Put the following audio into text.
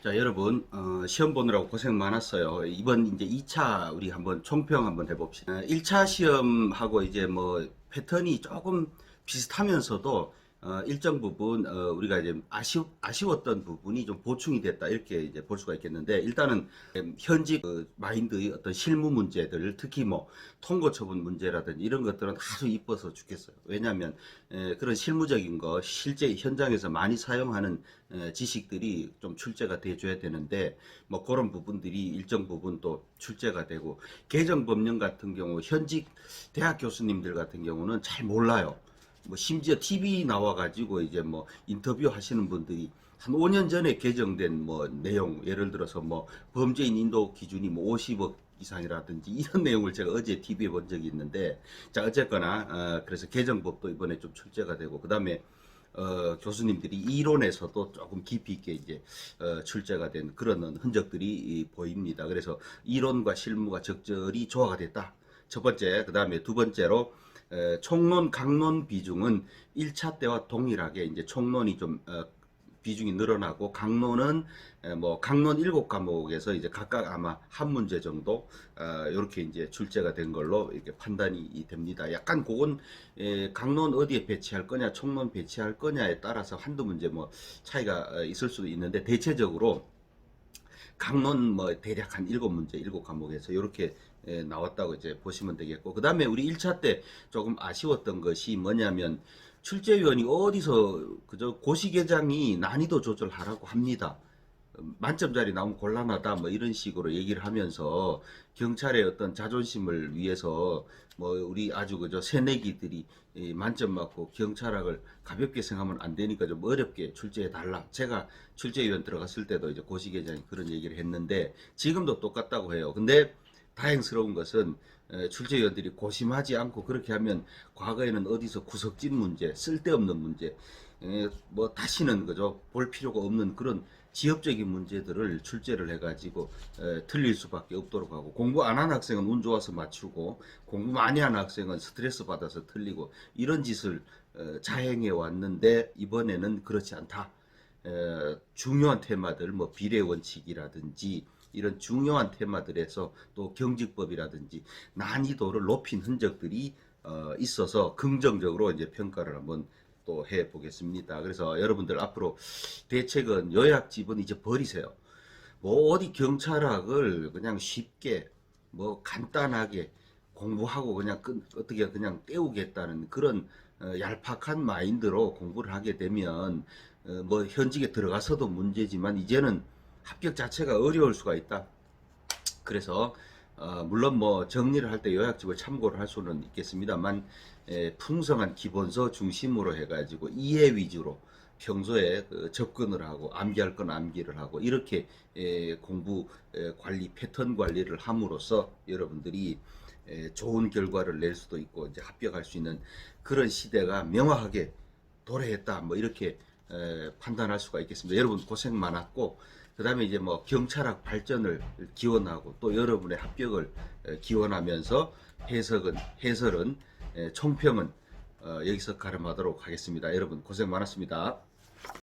자, 여러분, 어, 시험 보느라고 고생 많았어요. 이번 이제 2차 우리 한번 총평 한번 해봅시다. 1차 시험하고 이제 뭐 패턴이 조금 비슷하면서도 어, 일정 부분 어, 우리가 이제 아쉬, 아쉬웠던 부분이 좀 보충이 됐다 이렇게 이제 볼 수가 있겠는데 일단은 음, 현직 그 마인드의 어떤 실무 문제들 특히 뭐 통고 처분 문제라든지 이런 것들은 아주 이뻐서 죽겠어요. 왜냐하면 에, 그런 실무적인 거 실제 현장에서 많이 사용하는 에, 지식들이 좀 출제가 돼줘야 되는데 뭐 그런 부분들이 일정 부분 또 출제가 되고 개정 법령 같은 경우 현직 대학 교수님들 같은 경우는 잘 몰라요. 뭐 심지어 TV 나와가지고 이제 뭐 인터뷰 하시는 분들이 한 5년 전에 개정된 뭐 내용 예를 들어서 뭐 범죄인 인도 기준이 뭐 50억 이상이라든지 이런 내용을 제가 어제 TV에 본 적이 있는데 자 어쨌거나 어, 그래서 개정법도 이번에 좀 출제가 되고 그 다음에 어, 교수님들이 이론에서도 조금 깊이 있게 이제 어, 출제가 된 그런 흔적들이 이, 보입니다. 그래서 이론과 실무가 적절히 조화가 됐다. 첫 번째, 그 다음에 두 번째로 에, 총론 강론 비중은 1차 때와 동일하게 이제 총론이 좀 어, 비중이 늘어나고 강론은 에, 뭐 강론 7과목에서 이제 각각 아마 한 문제 정도 어, 이렇게 이제 출제가 된 걸로 이렇게 판단이 됩니다. 약간 그건 에, 강론 어디에 배치할 거냐, 총론 배치할 거냐에 따라서 한두 문제 뭐 차이가 어, 있을 수도 있는데 대체적으로 강론 뭐 대략 한 일곱 문제, 일곱 과목에서 이렇게 에, 나왔다고 이제 보시면 되겠고, 그 다음에 우리 1차 때 조금 아쉬웠던 것이 뭐냐면 출제위원이 어디서 그저 고시계장이 난이도 조절하라고 합니다. 만점짜리 나오면 곤란하다 뭐 이런 식으로 얘기를 하면서 경찰의 어떤 자존심을 위해서 뭐 우리 아주 그저 새내기들이 이 만점 맞고 경찰학을 가볍게 생각하면 안 되니까 좀 어렵게 출제해 달라. 제가 출제위원 들어갔을 때도 이제 고시계장이 그런 얘기를 했는데 지금도 똑같다고 해요. 근데 다행스러운 것은 에, 출제위원들이 고심하지 않고 그렇게 하면 과거에는 어디서 구석진 문제, 쓸데없는 문제, 에, 뭐 다시는 그저 볼 필요가 없는 그런 지엽적인 문제들을 출제를 해가지고 에, 틀릴 수밖에 없도록 하고 공부 안 한 학생은 운 좋아서 맞추고 공부 많이 한 학생은 스트레스 받아서 틀리고 이런 짓을 어, 자행해 왔는데 이번에는 그렇지 않다. 에, 중요한 테마들 뭐 비례 원칙이라든지 이런 중요한 테마들에서 또 경직법이라든지 난이도를 높인 흔적들이 어, 있어서 긍정적으로 이제 평가를 한번 또 해 보겠습니다. 그래서 여러분들 앞으로 대책은 요약 집은 이제 버리세요. 뭐 어디 경찰학을 그냥 쉽게 뭐 간단하게 공부하고 그냥 끝, 어떻게 그냥 때우겠다는 그런 어, 얄팍한 마인드로 공부를 하게 되면 어, 뭐 현직에 들어가서도 문제지만 이제는 합격 자체가 어려울 수가 있다. 그래서 어, 물론 뭐 정리를 할 때 요약집을 참고를 할 수는 있겠습니다만 에, 풍성한 기본서 중심으로 해가지고 이해 위주로 평소에 그 접근을 하고 암기할 건 암기를 하고 이렇게 에, 공부 에, 관리 패턴 관리를 함으로써 여러분들이 에, 좋은 결과를 낼 수도 있고 이제 합격할 수 있는 그런 시대가 명확하게 도래했다 뭐 이렇게 에, 판단할 수가 있겠습니다. 여러분 고생 많았고 그 다음에 이제 뭐 경찰학 발전을 기원하고 또 여러분의 합격을 에, 기원하면서 해석은 해설은 에, 총평은 어, 여기서 가름하도록 하겠습니다. 여러분 고생 많았습니다.